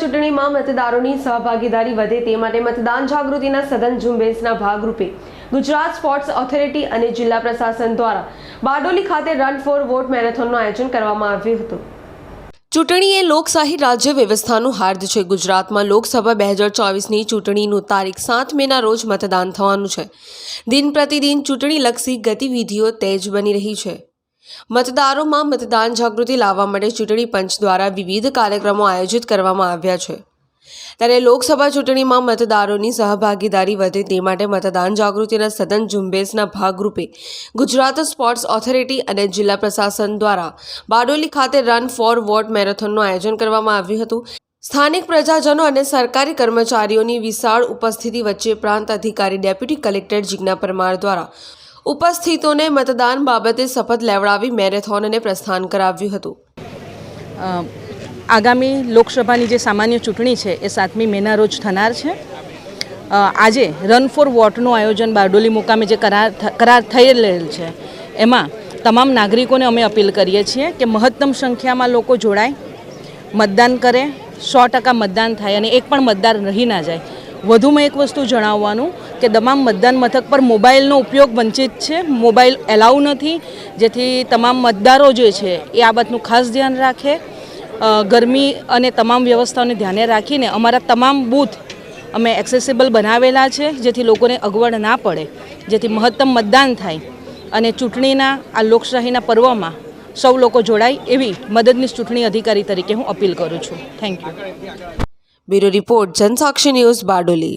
ચૂંટણીમાં મતદારોની સહભાગીદારી વધે તે માટે મતદાન જાગૃતિના સઘન ઝુંબેશના ભાગરૂપે ગુજરાત સ્પોર્ટ્સ ઓથોરિટી અને જિલ્લા પ્રશાસન દ્વારા બારડોલી ખાતે રન ફોર વોટ મેરેથોનનું આયોજન કરવામાં આવ્યું હતું. ચૂંટણી એ લોકશાહી રાજ્ય વ્યવસ્થાનું હાર્દ છે. ગુજરાતમાં લોકસભા બે હજાર ચોવીસની ચૂંટણીનું તારીખ સાત મેના રોજ મતદાન થવાનું છે. દિન પ્રતિદિન ચૂંટણીલક્ષી ગતિવિધિઓ તેજ બની રહી છે. મતદારોમાં મતદાન જાગૃતિ લાવવા માટે ચૂંટણી પંચ દ્વારા વિવિધ કાર્યક્રમો આયોજિત કરવામાં આવ્યા છે. ત્યારે લોકસભા ચૂંટણીમાં મતદારોની સહભાગીદારી વધે તે માટે મતદાન જાગૃતિના સદન ઝુંબેશના ભાગરૂપે ગુજરાત સ્પોર્ટ્સ ઓથોરિટી અને જિલ્લા પ્રશાસન દ્વારા બારડોલી ખાતે રન ફોર વોટ મેરેથોનનું આયોજન કરવામાં આવ્યું હતું. સ્થાનિક પ્રજાજનો અને સરકારી કર્મચારીઓની વિશાળ ઉપસ્થિતિ વચ્ચે પ્રાંત અધિકારી ડેપ્યુટી કલેક્ટર જિજ્ઞા પરમાર દ્વારા ઉપસ્થિતોને મતદાન બાબતે શપથ લેવડાવી મેરેથોનને પ્રસ્થાન કરાવ્યું હતું. આગામી લોકસભાની જે સામાન્ય ચૂંટણી છે, એ સાતમી મેના રોજ થનાર છે. આજે રન ફોર વોટનું આયોજન બારડોલી મુકામે જે કરાર કરાર થયેલ છે, એમાં તમામ નાગરિકોને અમે અપીલ કરીએ છીએ કે મહત્તમ સંખ્યામાં લોકો જોડાય, મતદાન કરે, સો ટકા મતદાન થાય અને એક પણ મતદાર રહી ના જાય. વધુમાં એક વસ્તુ જણાવવાનું કે તમામ મતદાન મથક પર મોબાઈલનો ઉપયોગ વંચિત છે. મોબાઈલ એલાઉ નથી. જેથી તમામ મતદારો જે છે એ આ બાબતનું ખાસ ધ્યાન રાખે. ગરમી અને તમામ વ્યવસ્થાઓને ધ્યાને રાખીને અમારા તમામ બૂથ અમે એક્સેસિબલ બનાવેલા છે, જેથી લોકોને અગવડ ના પડે. જેથી મહત્તમ મતદાન થાય અને ચૂંટણીના, આ લોકશાહીના પર્વમાં સૌ લોકો જોડાય એવી મદદનીશ ચૂંટણી અધિકારી તરીકે હું અપીલ કરું છું. Thank you bureau report Jansakshi news Bardoli.